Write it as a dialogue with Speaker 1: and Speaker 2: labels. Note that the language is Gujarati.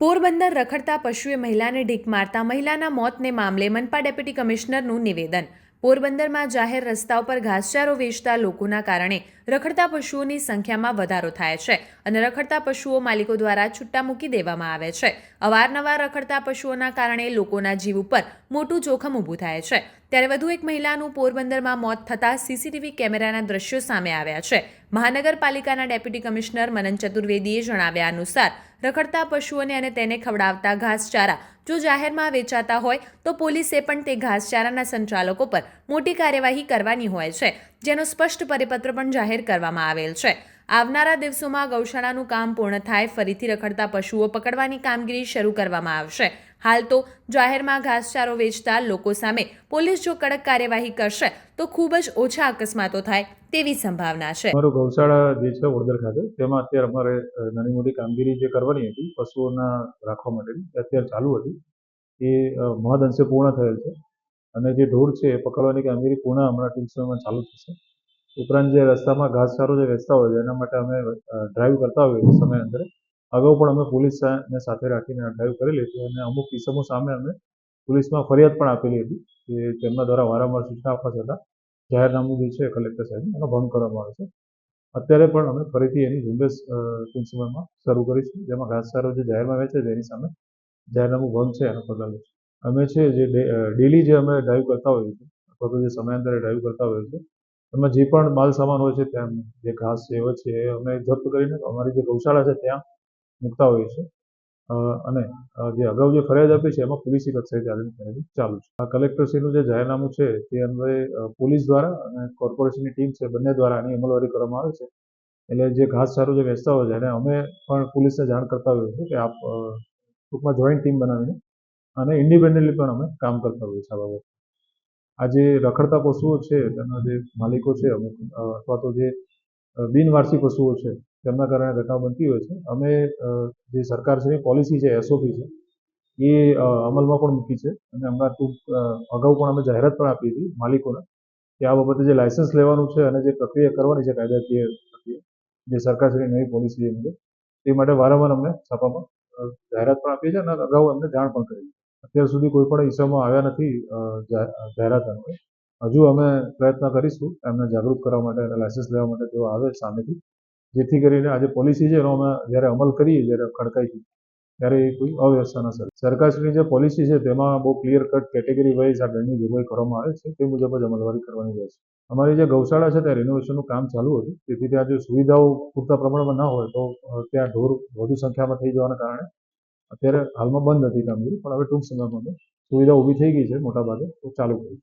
Speaker 1: પોરબંદર રખડતા પશુએ મહિલાને ઢીક મારતા મહિલાના મોતને મામલે મનપા ડેપ્યુટી કમિશનરનું નિવેદન. પોરબંદરમાં જાહેર રસ્તા ઉપર ઘાસચારો વેચતા લોકોના કારણે રખડતા પશુઓની સંખ્યામાં વધારો થાય છે અને રખડતા પશુઓ માલિકો દ્વારા છૂટા મૂકી દેવામાં આવે છે. અવારનવાર રખડતા પશુઓના કારણે લોકોના જીવ ઉપર મોટું જોખમ ઊભું થાય છે. ત્યારે વધુ એક મહિલાનું પોરબંદરમાં મોત થતાં સીસીટીવી કેમેરાના દ્રશ્યો સામે આવ્યા છે. મહાનગરપાલિકાના ડેપ્યુટી કમિશનર મનન ચતુર્વેદીએ જણાવ્યા અનુસાર, રખડતા પશુઓને અને તેને ખવડાવતા ઘાસચારા જો જાહેરમાં વેચાતા હોય, તો પોલીસે પણ તે ઘાસચારાના સંચાલકો પર મોટી કાર્યવાહી કરવાની હોય છે. જેનો સ્પષ્ટ પરિપત્ર પણ જાહેર કરવામાં આવેલ છે. આવનારા દિવસોમાં ગૌશાળાનું કામ પૂર્ણ થાય, ફરીથી રખડતા પશુઓ પકડવાની કામગીરી શરૂ કરવામાં આવશે. હાલ તો જાહેરમાં ઘાસચારો વેચતા લોકો સામે પોલીસ જો કડક કાર્યવાહી કરશે, તો ખૂબ જ ઓછા અકસ્માતો થાય તેવી સંભાવના છે.
Speaker 2: અમારું ગૌશાળા જે છે વડોદરા ખાતે, તેમાં અત્યારે અમારે નાની મોટી કામગીરી જે કરવાની હતી, પશુઓના રાખવા માટેની અત્યારે ચાલુ હતી. એ મહદ અંશે પૂર્ણ થયેલ છે. અને જે ઢોર છે, એ પકડવાની કામગીરી પૂર્ણ હમણાં ટૂંક સમયમાં ચાલુ થશે. ઉપરાંત જે રસ્તામાં ઘાસચારો જે વેચતા હોય છે, એના માટે અમે ડ્રાઈવ કરતા હોઈએ છીએ સમય અંતરે અગાઉ પણ અમે પોલીસને સાથે રાખીને ડ્રાઈવ કરેલી હતી અને અમુક કિસ્સાઓ સામે અમે પોલીસમાં ફરિયાદ પણ આપેલી હતી કે તેમના દ્વારા વારંવાર સૂચના આપવા છતાં જાહેરનામું જે છે કલેક્ટર સાહેબ એનો ભંગ કરવામાં આવે છે. અત્યારે પણ અમે ફરીથી એની ઝુંબેશ ટૂંક સમયમાં શરૂ કરીશું જેમાં ઘાસચારો જે જાહેરમાં વેચે છે એની સામે જાહેરનામું ભંગ છે એનો પગલાં લઈશું અમે છે જે ડેલી જે અમે ડ્રાઈવ કરતા હોઈએ છીએ, અથવા તો જે સમયાંતરે ડ્રાઈવ કરતા હોઈએ છીએ એમાં જે પણ માલ સામાન હોય છે, ત્યાં જે ઘાસ છે એવો છે, એ અમે જપ્ત કરીને, અમારી જે ગૌશાળા છે, ત્યાં મૂકતા હોઈએ છીએ. અને જે અગાઉ જે ફરિયાદ આપી છે, એમાં પોલીસી કક્ષાએ ફરિયાદ ચાલુ છે. આ કલેક્ટરશ્રીનું જે જાહેરનામું છે, તે અન્વયે પોલીસ દ્વારા અને કોર્પોરેશનની ટીમ છે, બંને દ્વારા આની અમલવારી કરવામાં આવે છે. એટલે જે ઘાસ સારું જે વેચતા હોય છે, એને અમે પણ પોલીસને જાણ કરતા હોઈએ છીએ કે આપ ટૂંકમાં જોઈન્ટ ટીમ બનાવીને અને ઇન્ડિપેન્ડન્ટલી પણ અમે કામ કરતા હોઈએ છીએ આ બાબતે. આ જે રખડતા પશુઓ છે તેના જે માલિકો છે, અમુક અથવા તો જે બિનવારસી પશુઓ છે, તેમના કારણે ઘટના બનતી હોય છે. અમે જે સરકારશ્રીની પોલિસી છે એસઓપી છે, એ અમલમાં પણ મૂકી છે અને હમણાં ટૂંક અગાઉ પણ અમે જાહેરાત પણ આપી હતી માલિકોને કે આ બાબતે જે લાયસન્સ લેવાનું છે અને જે પ્રક્રિયા કરવાની છે, કાયદાકીય પ્રક્રિયા, જે સરકારશ્રીની નવી પોલિસી એ મુજબ તે માટે વારંવાર અમને છાપામાં જાહેરાત પણ આપી છે અને અગાઉ અમને જાણ પણ કરી છે. અત્યાર સુધી કોઈ પણ ઇસમો આવ્યા નથી જાહેરાત અન્વયે હજુ અમે પ્રયત્ન કરીશું એમને જાગૃત કરવા માટે અને લાયસન્સ લેવા માટે તેઓ આવે સામેથી. જેથી કરીને આજે પોલિસી છે એનો અમે જ્યારે અમલ કરીએ, જ્યારે કડકાઈથી ત્યારે એ કોઈ અવ્યવસ્થા ન સર્જાય. સરકારશ્રીની જે પોલિસી છે તેમાં બહુ ક્લિયર કટ કેટેગરી વાઇઝ આ દંડની જોગવાઈ કરવામાં આવે છે, તે મુજબ જ અમલવારી કરવાની રહેશે. અમારી જે ગૌશાળા છે ત્યાં રિનોવેશનનું કામ ચાલુ હતું. તેથી ત્યાં જો સુવિધાઓ પૂરતા પ્રમાણમાં ન હોય તો ત્યાં ઢોર વધુ સંખ્યામાં થઈ જવાના કારણે અત્યારે હાલમાં બંધ હતી કામગીરી, પણ હવે ટૂંક સમયમાં અમે સુવિધા ઊભી થઈ ગઈ છે મોટાભાગે, તો ચાલુ કરીશું